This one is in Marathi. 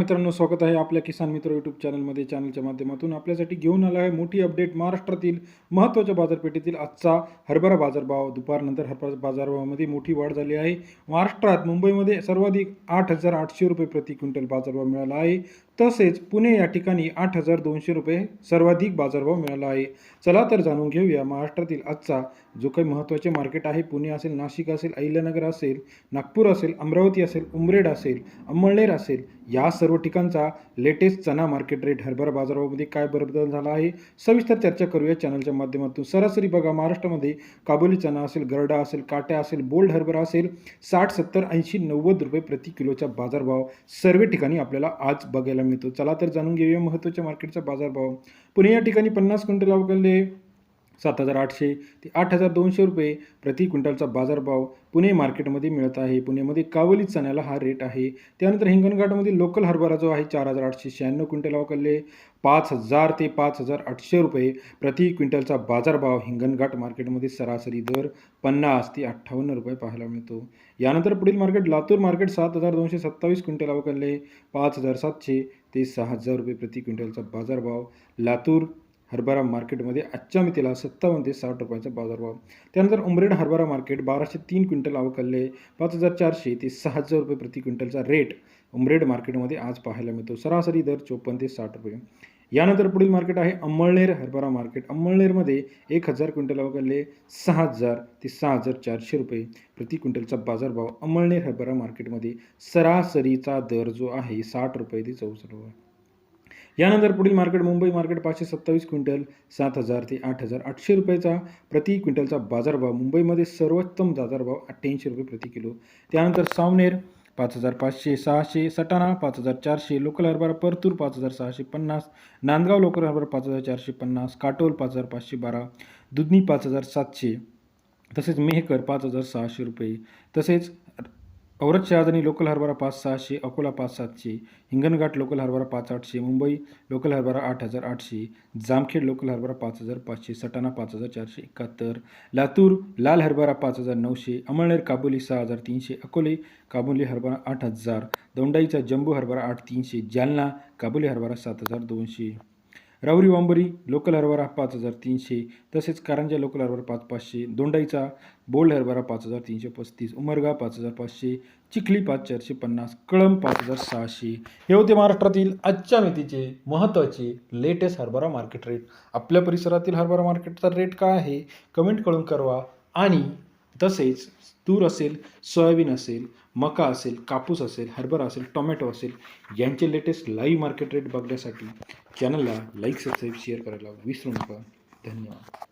मित्रांनो स्वागत आहे आपल्या किसान मित्र यूट्यूब चॅनलमध्ये चॅनलच्या माध्यमातून. आपल्यासाठी घेऊन आला आहे मोठी अपडेट महाराष्ट्रातील महत्त्वाच्या बाजारपेठेतील आजचा हरभरा बाजारभाव. दुपारनंतर हरभरा बाजारभावामध्ये मोठी वाढ झाली आहे. महाराष्ट्रात मुंबईमध्ये सर्वाधिक आठ हजार आठशे रुपये प्रति क्विंटल बाजारभाव मिळाला आहे. तसेच पुणे या ठिकाणी आठ हजार दोनशे रुपये सर्वाधिक बाजारभाव मिळाला आहे. चला तर जाणून घेऊया महाराष्ट्रातील आजचा जो काही महत्त्वाचे मार्केट आहे. पुणे असेल नाशिक असेल अहिल्यानगर असेल नागपूर असेल अमरावती असेल उमरेड असेल अंमळनेर असेल या सर्व ठिकाणचा लेटेस्ट चना मार्केट रेट हरभरा बाजारामध्ये काय बदल झाला आहे? सविस्तर चर्चा करूया चॅनलच्या माध्यमातून. सरासरी बघा महाराष्ट्रामध्ये काबुली चना असेल गरडा असेल काट्या असेल बोल्ड हरभरा असेल साठ सत्तर ऐंशी नव्वद रुपये प्रति किलोचा बाजारभाव सर्व ठिकाणी आपल्याला आज बघायला मिळतो. चला तर जाणून घेऊया महत्त्वाच्या मार्केटचा बाजारभाव. पुणे या ठिकाणी पन्नास क्विंटल अवघडले सात हजार आठशे ते आठ हजार दोनशे रुपये प्रति क्विंटलचा बाजारभाव पुणे मार्केटमध्ये मिळत आहे. पुणेमध्ये कावली चण्याला हा रेट आहे. त्यानंतर हिंगणघाटमध्ये लोकल हरभरा जो आहे चार हजार आठशे शहाण्णव क्विंटल अवकलले पाच हजार ते पाच हजार आठशे रुपये प्रति क्विंटलचा बाजारभाव हिंगणघाट मार्केटमध्ये सरासरी दर पन्नास ते अठ्ठावन्न रुपये पाहायला मिळतो. यानंतर पुढील मार्केट लातूर मार्केट सात हजार दोनशे सत्तावीस क्विंटल अवकलले पाच हजार सातशे ते सहा हजार रुपये प्रति क्विंटलचा बाजारभाव. लातूर हरभरा मार्केटमध्ये आजच्या मितीला सत्तावन्न ते साठ रुपयाचा बाजारभाव. त्यानंतर उमरेड हरभरा मार्केट बाराशे तीन क्विंटल अवकलले पाच हजार चारशे ते सहा हजार रुपये प्रति क्विंटलचा रेट उमरेड मार्केटमध्ये आज पाहायला मिळतो. सरासरी दर चोपन्न ते साठ रुपये. यानंतर पुढील मार्केट आहे अंमळनेर हरभरा मार्केट. अंमळनेरमध्ये एक हजार क्विंटल अवघडले सहा हजार ते सहा हजार चारशे रुपये प्रति क्विंटलचा बाजारभाव अंमळनेर हरभरा मार्केटमध्ये सरासरीचा दर जो आहे साठ रुपये ते चौसष्ट रुपये. यानंतर पुढील मार्केट मुंबई मार्केट पाचशे सत्तावीस क्विंटल सात हजार ते आठ हजार आठशे रुपयाचा प्रति क्विंटलचा बाजारभाव मुंबईमध्ये सर्वोत्तम बाजारभाव अठ्ठ्याऐंशी रुपये प्रति किलो. त्यानंतर सावनेर पाच हजार पाचशे सहाशे सटाणा पाच हजार चारशे लोकल हरभरा परतूर पाच हजार सहाशे पन्नास नांदगाव लोकल हरभरा पाच हजार चारशे पन्नास काटोल पाच हजार पाचशे बारा दुधनी पाच हजार सातशे तसेच मेहकर पाच हजार सहाशे रुपये तसेच औरत शहाजनी लोकल हरभरा पाच सहाशे अकोला पाच सातशे हिंगणघाट लोकल हरभरा पाच आठशे मुंबई लोकल हरभरा आठ हजार आठशे जामखेड लोकल हरभरा पाच हजार पाचशे सटाणा पाच हजार चारशे एकाहत्तर लातूर लाल हरभरा पाच हजार नऊशे अमळनेर काबुली सहा हजार तीनशे अकोले काबुली हरभरा आठ हजार दोंडाईचा जम्बू हरभरा आठ तीनशे जालना काबुली हरभरा सात हजार दोनशे. रावरी वांबरी लोकल हरभरा पाच हजार तीनशे तसेच कारंजा लोकल हरभरा पाच पाचशे दोंडाईचा बोल्ड हरभरा पाच हजार तीनशे पस्तीस उमरगा पाच हजार पाचशे चिखली पाच चारशे पन्नास कळंब पाच हजार सहाशे. हे होते महाराष्ट्रातील आजच्या मितीचे महत्त्वाचे लेटेस्ट हरभरा मार्केट रेट आपल्या परिसरातील हरभरा मार्केटचा रेट काय आहे? कमेंट करून कळवा. आणि तसेच तूर असेल सोयाबीन असेल मका असेल कापूस असेल हरभरा असेल टोमॅटो असेल यांचे लेटेस्ट लाईव्ह मार्केट रेट बघण्यासाठी चॅनलला लाईक सबस्क्राईब शेअर करायला विसरू नका. धन्यवाद.